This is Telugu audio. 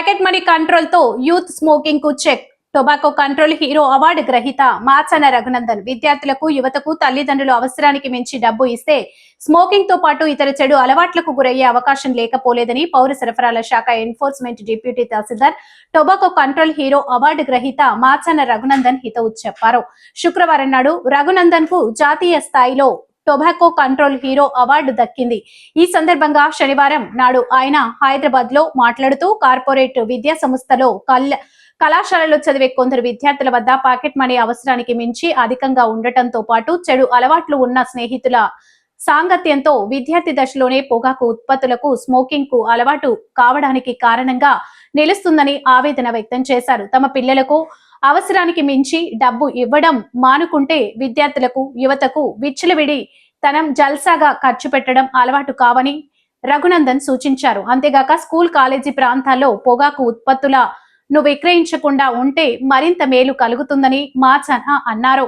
ప్యాకెట్ మనీ కంట్రోల్తో youth స్మోకింగ్కు check tobacco control hero award గ్రహీత మాచన రఘునందన్. విద్యార్థులకు యువతకు తల్లిదండ్రులు అవసరానికి మించి డబ్బు ఇస్తే స్మోకింగ్తో పాటు ఇతర చెడు అలవాట్లకు గురయ్యే అవకాశం లేకపోలేదని పౌర సరఫరాల శాఖ enforcement deputy tahsildar tobacco control hero award గ్రహీత మాచన రఘునందన్ హితవు చెప్పారు. శుక్రవారం నాడు రఘునందన్కు జాతీయ స్థాయిలో టొబాకో కంట్రోల్ హీరో అవార్డు దక్కింది. ఈ సందర్భంగా శనివారం నాడు ఆయన హైదరాబాద్లో మాట్లాడుతూ కార్పొరేట్ విద్యా సంస్థలో కల్ కళాశాలలో చదివే కొందరు విద్యార్థుల వద్ద పాకెట్ మనీ అవసరానికి మించి అధికంగా ఉండటంతో పాటు చెడు అలవాట్లు ఉన్న స్నేహితుల సాంగత్యంతో విద్యార్థి దశలోనే పొగాకు ఉత్పత్తులకు స్మోకింగ్కు అలవాటు కావడానికి కారణంగా నిలుస్తుందని ఆవేదన వ్యక్తం చేశారు. తమ పిల్లలకు అవసరానికి మించి డబ్బు ఇవ్వడం మానుకుంటే విద్యార్థులకు యువతకు విచ్చలవిడి తనం జల్సాగా ఖర్చు పెట్టడం అలవాటు కావని రఘునందన్ సూచించారు. అంతేగాక స్కూల్ కాలేజీ ప్రాంతాల్లో పొగాకు ఉత్పత్తుల ను విక్రయించకుండా ఉంటే మరింత మేలు కలుగుతుందని మాచన అన్నారు.